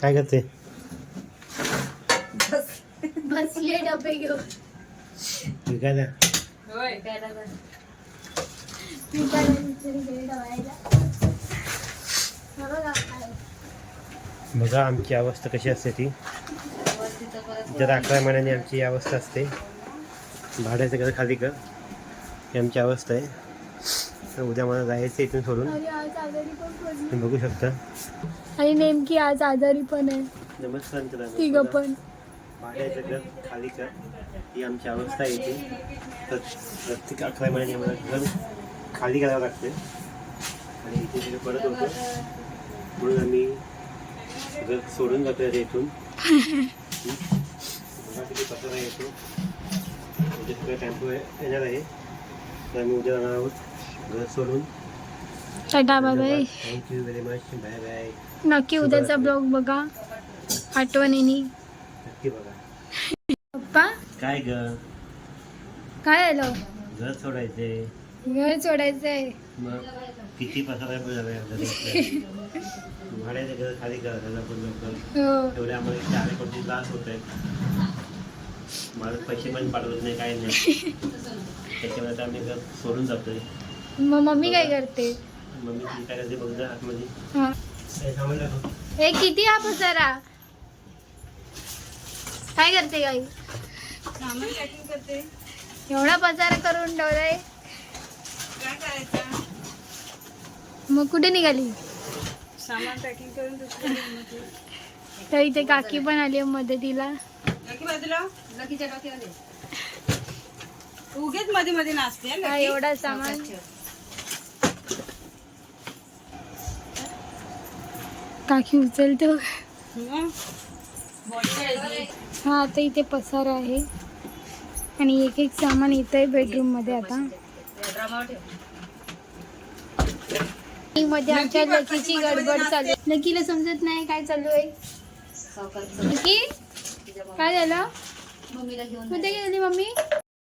काय करते? बसले डबे घेऊन. बघा आमची अवस्था कशी असते ती. जर अकरा महिन्यानी आमची अवस्था असते. भाड्याचं घर खाली कर. ही आमची अवस्था आहे. तर उद्या मला जायचं इथून सोडून. आणि आज आजारी पण पडली. तुम्ही बघू शकता. आणि नेमकी आज आजारी पण आहे. नमस्कार मित्रांनो. तिघ पण. भाड्याचं घर खाली कर ही आमची अवस्था तर प्रत्येक अकरा महिन्यानी आम्हाला घर खाली करावं लागते आणि इथे तिथे पडत होतो. म्हणून आम्ही घर सोडून जातो आता इथून. बघा किती पसारा येतो उद्या सगळं टेम्पो येणार आहे. तर आम्ही उद्या जाणार आहोत. घर सोडून tata bye bye thank you very much bye bye नक्की उद्याचा ब्लॉग बघा आठवणीने नक्की बघा पप्पा काय ग काय आलं घर सोडायचे घर सोडायचंय मग किती पसारा झाला घरी भाड्याचं घर खाली पण लवकर हो एवढे आम्हाला इथे आले कोणती त्रास होत आहे मला पैसे पण पाठवत नाही काय नाही त्याच्यामुळे आता आम्ही घर सोडून जातोय मग मम्मी काय करते? मम्मी ती काय करते बघ जा आतमध्ये. हा. काय. हे किती हा पसारा काय करते गाई सामान पॅकिंग करते. एवढा पसारा करून ठेवलाय काय करायचं? मग कुठे निघाली? सामान पॅकिंग करून तर इथे काकी पण आली आहे मदतीला. लकी बाजूला? लकीच्या डोक्यावर उगेच मध्ये मध्ये नाचते हं, लकी. एवढा सामान. काकी उचलतो हं. हा आता इथे पसारा आहे. आणि एक एक सामान येत आहे बेडरूममध्ये आता. मध्ये आमच्या लकीची गडबड चालू आहे. लकीला समजत नाही काय चालू आहे. काय झालं? कुठे गेली मम्मी?